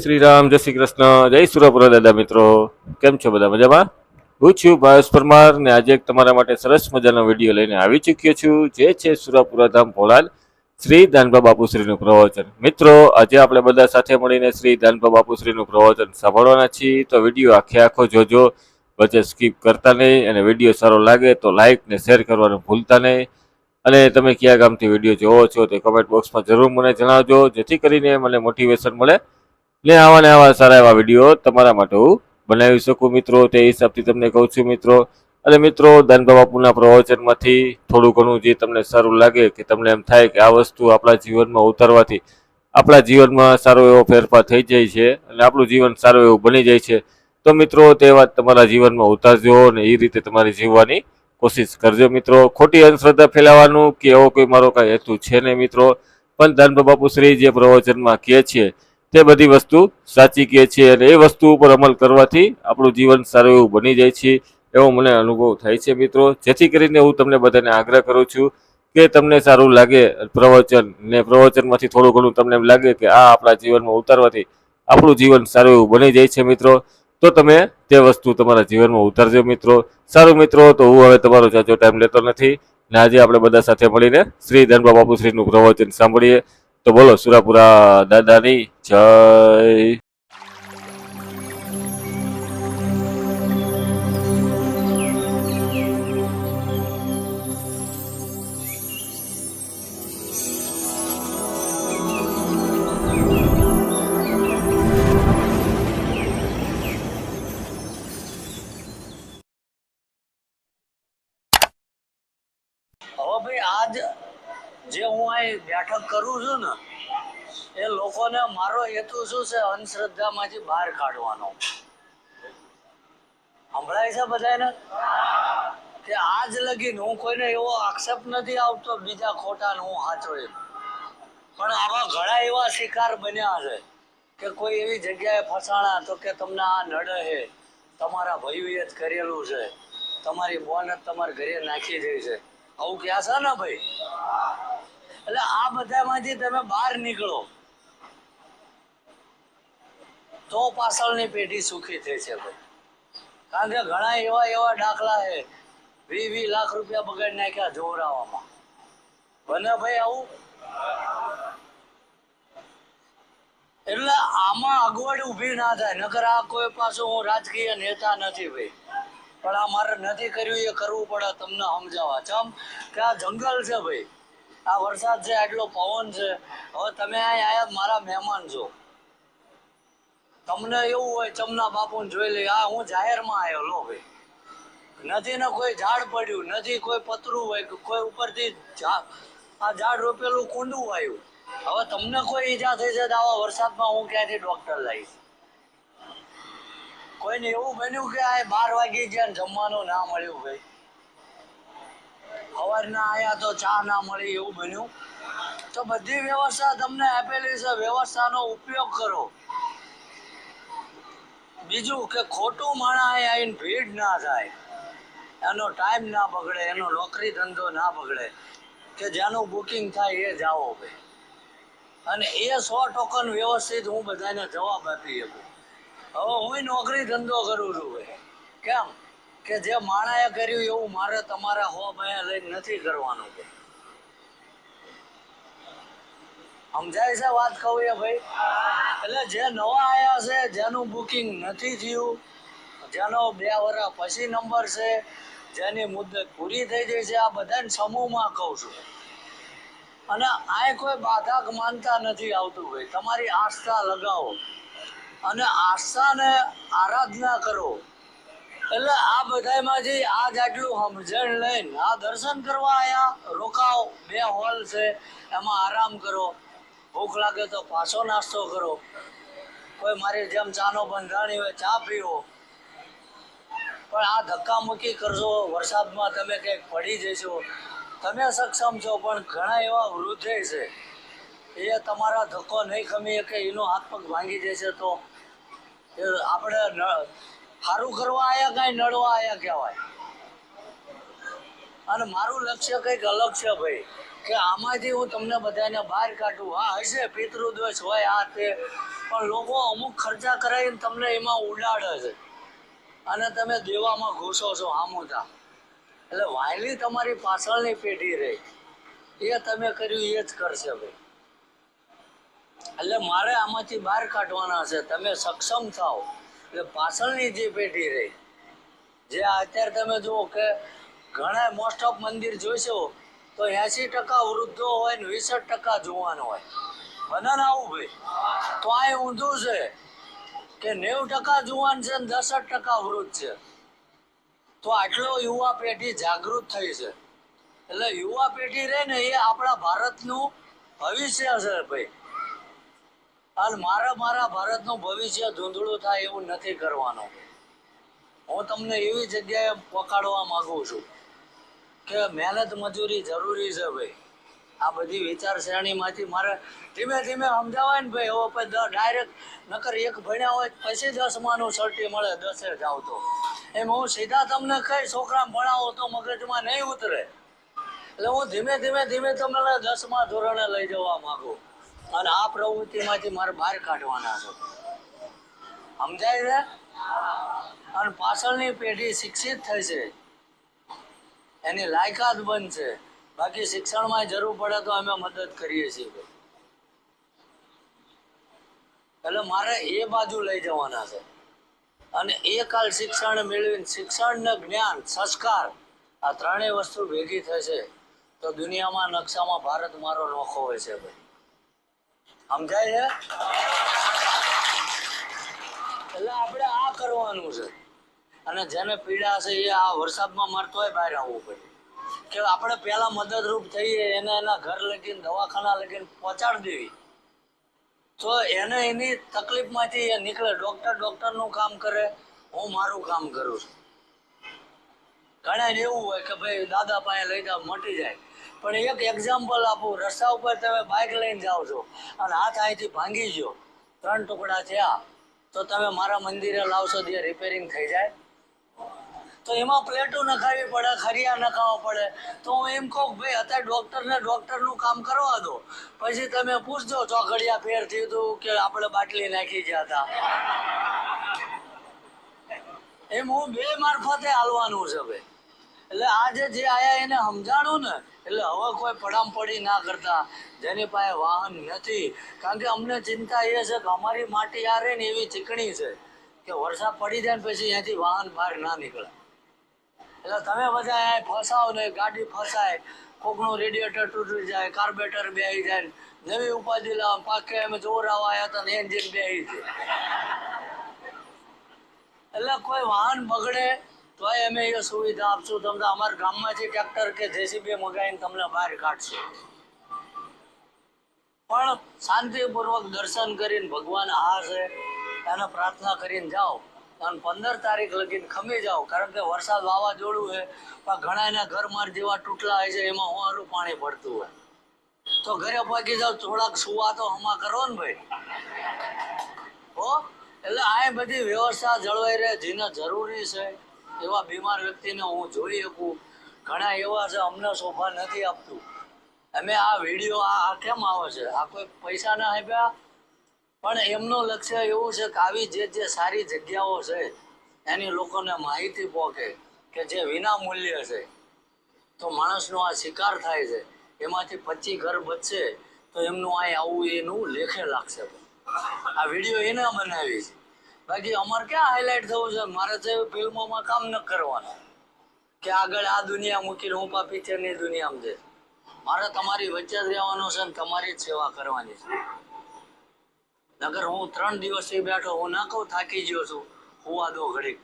શ્રી રામ જય શ્રી કૃષ્ણ, જય સુરપુરા દાદા મિત્રો. કેમ છો બધા? મજામાં? હું છું ભાવેશ પરમાર ને આજે તમારા માટે સરસ મજાનો વીડિયો લઈને આવી ચૂક્યો છું. જે છે સુરપુરા ધામ ભોલાદ શ્રી દાનભા બાપુશ્રીનું પ્રવચન. મિત્રો, આજે આપણે બધા સાથે મળીને શ્રી દાનભા બાપુશ્રીનું પ્રવચન સાંભળવાના છીએ. તો વીડિયો આખે આખો જોજો. વચ્ચે સ્કીપ કરતા નહીં અને વીડિયો સારો લાગે તો લાઇક ને શેર કરવાનું ભૂલતા નહીં. અને તમે કયા ગામથી વીડિયો જોવો છો તે કમેન્ટ બોક્સમાં જરૂર મને જણાવજો. જેથી કરીને મને મોટિવેશન મળે ને આવા ને આવા સારા એવા વીડિયો તમારા માટે હું બનાવી શકું મિત્રો. તે હિસાબથી તમને કહું છું મિત્રો. અને મિત્રો, દાનભા બાપુના પ્રવચનમાંથી થોડું ઘણું જે તમને સારું લાગે કે તમને એમ થાય કે આ વસ્તુ આપણા જીવનમાં ઉતારવાથી આપણા જીવનમાં સારો એવો ફેરફાર થઈ જાય છે અને આપણું જીવન સારું એવું બની જાય છે. તો મિત્રો, તે વાત તમારા જીવનમાં ઉતારજો અને એ રીતે તમારી જીવવાની કોશિશ કરજો મિત્રો. ખોટી અંધશ્રદ્ધા ફેલાવવાનું કે એવો કોઈ મારો કાંઈ હેતુ છે નહીં મિત્રો. પણ દાનબા બાપુ શ્રી જે પ્રવચનમાં કહે છે તે બધી વસ્તુ સાચી કહે છે અને એ વસ્તુ ઉપર અમલ કરવાથી આપણું જીવન સારું એવું બની જાય છે, એવો મને અનુભવ થાય છે મિત્રો. જેથી કરીને હું તમને બધાને આગ્રહ કરું છું કે તમને સારું લાગે પ્રવચન ને પ્રવચનમાંથી થોડું ઘણું તમને એમ લાગે કે આ આપણા જીવનમાં ઉતારવાથી આપણું જીવન સારું એવું બની જાય છે મિત્રો, તો તમે તે વસ્તુ તમારા જીવનમાં ઉતારજો મિત્રો. સારું મિત્રો, તો હું હવે તમારો જાજો ટાઈમ લેતો નથી. ને આજે આપણે બધા સાથે મળીને શ્રી ધનબા શ્રીનું પ્રવચન સાંભળીએ. તો બોલો સુરાપુરા દાદાની જય. કરું છું ને, એ લોકોને મારો હેતુ શું છે? અંધશ્રદ્ધામાંથી બહાર કાઢવાનો. સંભળાય છે બધાને કે આજ લગીન હું કોઈને એવો આક્ષેપ નથી આવતો, બીજા ખોટા હું સાચો પણ આવા ઘણા એવા શિકાર બન્યા છે કે કોઈ એવી જગ્યાએ ફસાણા તો કે તમને આ નડે છે તમારા ભાઈઓએ જ કરેલું છે. તમારી બોન જ તમારા ઘરે નાખી દે છે. આવું ક્યાં છે ને ભાઈ? એટલે આ બધામાંથી તમે બહાર નીકળો, તો પાછળની પેઢી સુખી થઈ છે કારણ કે ઘણા એવા એવા દાખલા છે વી વી લાખ રૂપિયા બગાડી નાખ્યા જોવરાવામાં. બને ભાઈ આવું? એટલે આમાં અગવડ ઊભી ના થાય. નકર આ કોઈ પાછું હું રાજકીય નેતા નથી ભાઈ. પણ આ મારે નથી કર્યું એ કરવું પડે તમને સમજાવવા. ચમ કે આ જંગલ છે ભાઈ. આ વરસાદ છે, આટલો પવન છે. હવે તમે અહીંયા મારા મહેમાન છો. તમને એવું હોય, ચમના બાપુને જોઈ લે આ હું જાહેરમાં આવ્યો લો ભાઈ. નથી ને કોઈ ઝાડ પડ્યું નથી કોઈ પતરું હોય કોઈ ઉપરથી આ ઝાડ રોપેલું કુંડું આવ્યું હવે તમને કોઈ ઈજા થઈ તો આવા વરસાદમાં હું ક્યાંથી ડોક્ટર લાવીશ કોઈને એવું બન્યું કે આ બાર વાગી ગયા જમવાનું ના મળ્યું, ભાઈ. સવારના આયા તો ચા ના મળી એવું બન્યું. તો બધી વ્યવસ્થા તમને આપેલી છે, વ્યવસ્થાનો ઉપયોગ કરો. બીજું કે ખોટું માણા આવીને ભીડ ના થાય. એનો ટાઈમ ના બગડે, એનો નોકરી ધંધો ના બગડે. કે જેનું બુકિંગ થાય એ જાઓ ભાઈ. અને એ સો ટોકન વ્યવસ્થિત હું બધાને જવાબ આપી શકું. હવે હું નોકરી ધંધો કરું છું ભાઈ. કેમ? કે જે માણાએ કર્યું એવું મારે તમારા હો ભાઈ લઈને નથી કરવાનું સમજાય છે વાત કહું એ ભાઈ? એટલે જે નવા આયા છે, જેનું બુકિંગ નથી થયું, જેનો બે વર્ષ પછી નંબર છે, જેની મુદત પૂરી થઈ ગઈ છે, આ બધાને સમૂહમાં કહું છું. અને આ કોઈ બાધક માનતા નથી આવતું ભાઈ. તમારી આસ્થા લગાવો. અને આસ્થાને આરાધના કરો. એટલે આ બધામાંથી આ જેટલું સમજણ લઈને આ દર્શન કરવા આયા. રોકાઓ, બે હોલ છે, એમાં આરામ કરો. ભૂખ લાગે તો પાછો નાસ્તો કરો. કોઈ મારી જેમ ચાનો બંધાણી હોય, ચા પીવો. પણ આ ધક્કામુક્કી કરશો, વરસાદમાં તમે કંઈક પડી જશો. તમે સક્ષમ છો, પણ ઘણા એવા વૃદ્ધે છે. એ તમારા ધક્કો નહીં ખમી કે એનો હાથ પગ ભાંગી જશે તો. આપણે સારું કરવા આયા કાંઈ, નડવા આયા કહેવાય. અને મારું લક્ષ્ય કંઈક અલગ છે ભાઈ, કે આમાંથી હું તમને બધાને બહાર કાઢું. હા, હશે, પિતૃદ્વેષ હોય આ તે, પણ લોકો અમુક ખર્ચા કરાવીને તમને એમાં ઉડાડે છે. અને તમે દેવામાં ઘૂસો છો આમોતા એટલે વાયલી તમારી પાછળની પેઢી રહી. એ તમે કર્યું, એ જ કરશે ભાઈ. એટલે મારે આમાંથી બહાર કાઢવાના છે. તમે સક્ષમ થાઓ. એટલે પાછળની જે પેઢી રહી, જે અત્યારે તમે જુઓ કે ઘણા મોસ્ટ ઓફ મંદિર જોઈશો તો એસી ટકા વૃદ્ધો હોય ને વીસ ટકા જુવાન હોય. બને ને આવું ભાઈ. તો આ ઊંધું છે કે નેવું ટકા જુવાન છે ને દસ ટકા વૃદ્ધ છે. તો આટલો યુવા પેઢી જાગૃત થઈ છે. એટલે યુવા પેઢી રહે ને એ આપણા ભારતનું ભવિષ્ય છે ભાઈ. અને મારા મારા ભારતનું ભવિષ્ય ધૂંધળું થાય એવું નથી કરવાનું. હું તમને એવી જગ્યાએ પકડવા માગું છું કે મહેનત મજૂરી જરૂરી છે ભાઈ. આ બધી વિચારસરણીમાંથી મારે ધીમે ધીમે સમજાવાય ને ભાઈ હવે પછી ડાયરેક્ટ નકર એક ભણ્યા હોય પછી દસમાનું સર્ટી મળે, દસે જાવ તો એમ હું સીધા તમને કઈ છોકરા ભણાવો તો મગજમાં નહીં ઉતરે. એટલે હું ધીમે ધીમે ધીમે તમને દસમા ધોરણે લઈ જવા માંગુ. અને આ પ્રવૃત્તિમાંથી મારે બહાર કાઢવાના છે. સમજાય છે? અને પાછળની પેઢી શિક્ષિત થશે એની લાયકાત બનશે. બાકી શિક્ષણમાં જરૂર પડે તો અમે મદદ કરીએ છીએ. એટલે મારે એ બાજુ લઈ જવાના છે. અને એ કાલ શિક્ષણ મેળવીને શિક્ષણ ને જ્ઞાન, સંસ્કાર, આ ત્રણેય વસ્તુ ભેગી થશે તો દુનિયામાં નકશામાં ભારત મારો નોખો હોય છે ભાઈ. સમજાય છે? એટલે આપણે આ કરવાનું છે. અને જેને પીડા છે એ આ વરસાદમાં મરતો હોય બહાર આવવું પડે. કે આપણે પહેલા મદદરૂપ થઈએ, એને એના ઘર લગીને, દવાખાના લગીને પહોંચાડી દેવી. તો એને એની તકલીફમાંથી એ નીકળે. ડોક્ટર ડૉક્ટરનું કામ કરે, હું મારું કામ કરું છું. ઘણા એવું હોય કે ભાઈ દાદા પાસે લઈ જાવ મટી જાય. પણ એક એક્ઝામ્પલ આપું. રસ્તા ઉપર તમે બાઇક લઈને જાઓ છો અને હાથ અહીંથી ભાંગી ગયો. ત્રણ ટુકડા થયા તો તમે મારા મંદિરે લાવશો જે રિપેરિંગ થઈ જાય. તો એમાં પ્લેટો નખાવી પડે, ખરિયા નખાવવા પડે. તો હું એમ કહું ભાઈ, અત્યારે ડૉક્ટરને ડૉક્ટરનું કામ કરવા દો. પછી તમે પૂછજો ચોકડિયા ફેર થયું હતું કે આપણે બાટલી નાખી ગયા હતા. એમ હું બે મારફતે હાલવાનું છે ભાઈ. એટલે આજે જે આયા એને સમજાણું ને, એટલે હવે કોઈ પડામ પડી ના કરતા. જેની પાસે વાહન નથી. કારણ કે અમને ચિંતા એ છે કે અમારી માટી આ રહે ને એવી ચીકણી છે કે વરસાદ પડી જાય ને પછી અહીંયાથી વાહન બહાર ના નીકળે. એટલે તમે બધા અહીંયા ફસાવો ને, ગાડી ફસાય, કોકનું રેડિયેટર તૂટી જાય કાર્બેટર બે જાય નવી ઉપાધિ લાવ પાકે અમે જોરાવા આવ્યા હતા ને એન્જિન બે જાય એટલે કોઈ વાહન બગડે તોય અમે એ સુવિધા આપશું. તમને અમારા ગામમાંથી ટ્રેક્ટર કે જેસીબી મગાવીને તમને બહાર કાઢશું. પણ શાંતિપૂર્વક દર્શન કરીને ભગવાન આ છે. એને પ્રાર્થના કરીને જાઓ. અને પંદર તારીખ લગીને ખમી જાઓ. કારણ કે વરસાદ વાવાઝોડું છે. પણ ઘણા એના ઘરમાં જેવા તૂટલા હોય છે, એમાં હોવાનું પાણી પડતું હોય. તો ઘરે પહોંચી જાઓ, થોડાક સુવા તો હમા કરો ને ભાઈ. હો? એટલે આ બધી વ્યવસ્થા જળવાઈ રહે. જેને જરૂરી છે એવા બીમાર વ્યક્તિને હું જોઈ શકું. ઘણા એવા છે, અમને સોફા નથી આપતું. અમે આ વીડિયો આ કેમ આવે છે? આ કોઈ પૈસા ના આપ્યા? પણ એમનું લક્ષ્ય એવું છે કે આવી જે જે સારી જગ્યાઓ છે, એની લોકોને માહિતી પહોંચે કે જે વિના મૂલ્ય છે. તો માણસનો આ શિકાર થાય છે. એમાંથી પચીસ ઘર બચશે, તો એમનું અહીં આવું એનું લેખે લાગશે. આ વીડિયો એને બનાવી છે. બાકી અમારે ક્યાં હાઇલાઇટ થવું છે? મારે તો ફિલ્મોમાં કામ ન કરવાનું. કે આગળ આ દુનિયા મૂકીને હું પા પિક્ચરની દુનિયામાં જઈશ. મારે તમારી વચ્ચે જ રહેવાનું છે ને તમારી જ સેવા કરવાની છે. નગર હું ત્રણ દિવસથી બેઠો, હું ના કહું થાકી ગયો છું હુવા દો ઘડીક.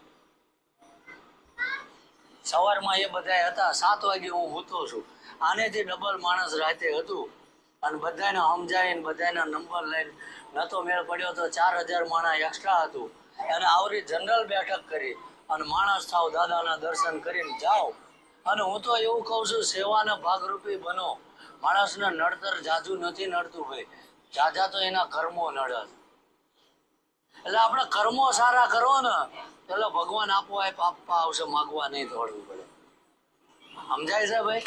સવારમાં એ બધા હતા, સાત વાગે હું હોતો છું. આનેથી ડબલ માણસ રાતે હતું. અને બધાને સમજાવીને બધાના નંબર લઈને નતો મેળ પડ્યો તો ચાર હજાર માણસ એક્સ્ટ્રા હતું. અને આવરી જનરલ બેઠક કરી. અને માણસ થાવ, દાદાના દર્શન કરીને જાઓ. અને હું તો એવું કહું છું, સેવાના ભાગરૂપી બનો. માણસને નડતર જાજુ નથી નડતું ભાઈ. જાજા તો એના કર્મો નડે. એટલે આપણે કર્મો સારા કરો ને, એટલે ભગવાન આપોઆપ આપવા આવશે, માગવા નહીં દોડવું પડે. સમજાય છે ભાઈ?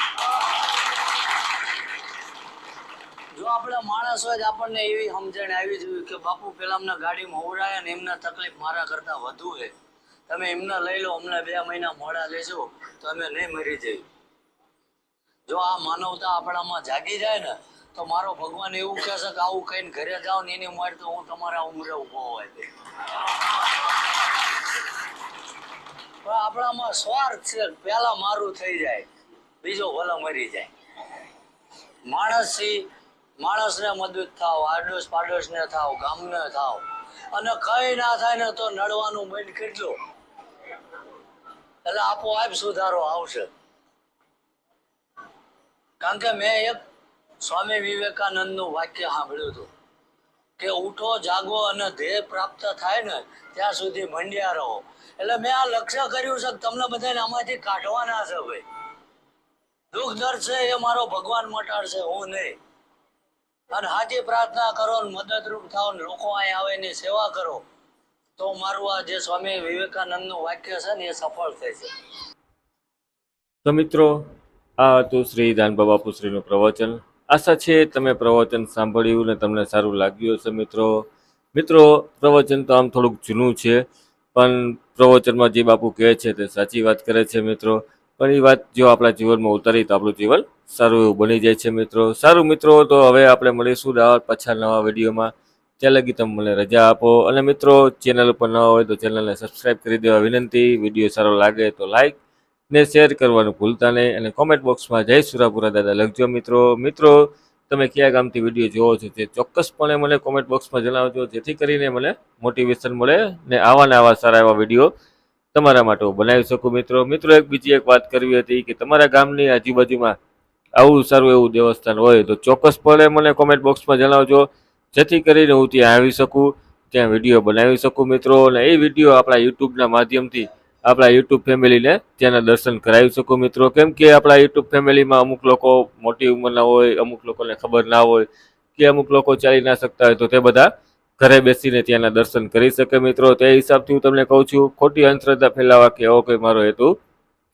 જો આપણે માણસ હોય આપણને એવી સમજણ આવી જોઈએ કે બાપુ પેલા અમને ગાડીમાં હોવડાય ને એમને તકલીફ મારા કરતા વધુ છે. તમે એમને લઈ લો, અમને બે મહિના મોડા લેજો, તો અમે નહીં મરી જઈએ. જો આ માનવતા આપણામાં જાગી જાય ને, તો મારો ભગવાન એવું કહેશે કે આવું કહીને ઘરે જાઓ ને એની માટે તો હું તમારા ઉમરે ઊભો હોય. પણ આપણામાં સ્વાર્થ છે પેલા મારું થઈ જાય, બીજો ભલે મરી જાય. માણસથી માણસને મદદ થાવ, આડોશ પાડોશને થાવ, ગામને થાવ. અને કઈ ના થાય ને તો નડવાનું મન કેટલું એટલે આપોઆપ સુધારો આવશે. કારણ કે મેં એક સ્વામી વિવેકાનંદનું વાક્ય સાંભળ્યું હતું કે ઉઠો જાગો અને ધ્યેય પ્રાપ્ત થાય ને ત્યાં સુધી મંડ્યા રહો. એટલે મેં આ લક્ષ્ય કર્યું છે તમને બધાને આમાંથી કાઢવાના છે ભાઈ. દુઃખ દર્દ છે એ મારો ભગવાન મટાડશે, હું નહીં. અને હાજી પ્રાર્થના કરો ને મદદરૂપ થાવ ને લોકો અહીં આવે ને સેવા કરો, તો મારું આ જે સ્વામી વિવેકાનંદનું વાક્ય છે ને એ સફળ થશે તો મિત્રો, આ હતું શ્રી દાનબા બાપુશ્રીનું પ્રવચન. આશા છે તમે પ્રવચન સાંભળ્યું ને તમને સારું લાગ્યું હશે મિત્રો. મિત્રો, પ્રવચન તો આમ થોડુંક જૂનું છે, પણ પ્રવચનમાં જે બાપુ કહે છે તે સાચી વાત કરે છે મિત્રો. પણ એ વાત જો આપણા જીવનમાં ઉતારી તો આપણું જીવન સારું એવું બની જાય છે મિત્રો. સારું મિત્રો, તો હવે આપણે મળીશું આવા પાછા નવા વિડીયોમાં. ત્યાં લગી તમે મને રજા આપો. અને મિત્રો, ચેનલ ઉપર ન હોય તો ચેનલને સબસ્ક્રાઈબ કરી દેવા વિનંતી. વીડિયો સારો લાગે તો લાઈક ને શેર કરવાનું ભૂલતા નહીં. અને કોમેન્ટ બોક્સમાં જય સુરાપુરા દાદા લખજો મિત્રો. મિત્રો, તમે કયા ગામથી વીડિયો જોવો છો તે ચોક્કસપણે મને કોમેન્ટ બોક્સમાં જણાવજો. જેથી કરીને મને મોટિવેશન મળે ને આવા ને આવા સારા એવા વીડિયો તમારા માટે બનાવી શકું મિત્રો. મિત્રો, એક બીજી એક વાત કરવી હતી કે તમારા ગામની આજુબાજુમાં આવું સારું એવું દેવસ્થાન હોય તો ચોક્કસપણે મને કોમેન્ટ બોક્સમાં જણાવજો. જેથી કરીને હું ત્યાં આવી શકું, ત્યાં વીડિયો બનાવી શકું મિત્રો. અને એ વીડિયો આપણા યુટ્યુબના માધ્યમથી આપણા યુટ્યુબ ફેમિલીને ત્યાંના દર્શન કરાવી શકું મિત્રો. કેમ કે આપણા યુટ્યુબ ફેમિલીમાં અમુક લોકો મોટી ઉંમરના હોય, અમુક લોકોને ખબર ના હોય કે અમુક લોકો ચાલી ના શકતા હોય તો તે બધા ઘરે બેસીને ત્યાંના દર્શન કરી શકે મિત્રો. તે હિસાબથી હું તમને કહું છું, ખોટી અંધશ્રદ્ધા ફેલાવા કે એવો કોઈ મારો હેતુ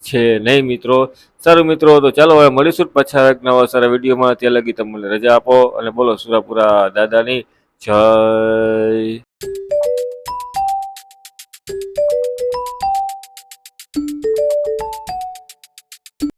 છે નહીં મિત્રો? સારું મિત્રો, તો ચાલો હવે મળીશું પાછા એક નવા સારા વિડીયોમાં. ત્યાં લગી તમને રજા આપો અને બોલો સુરાપુરા દાદાની જય.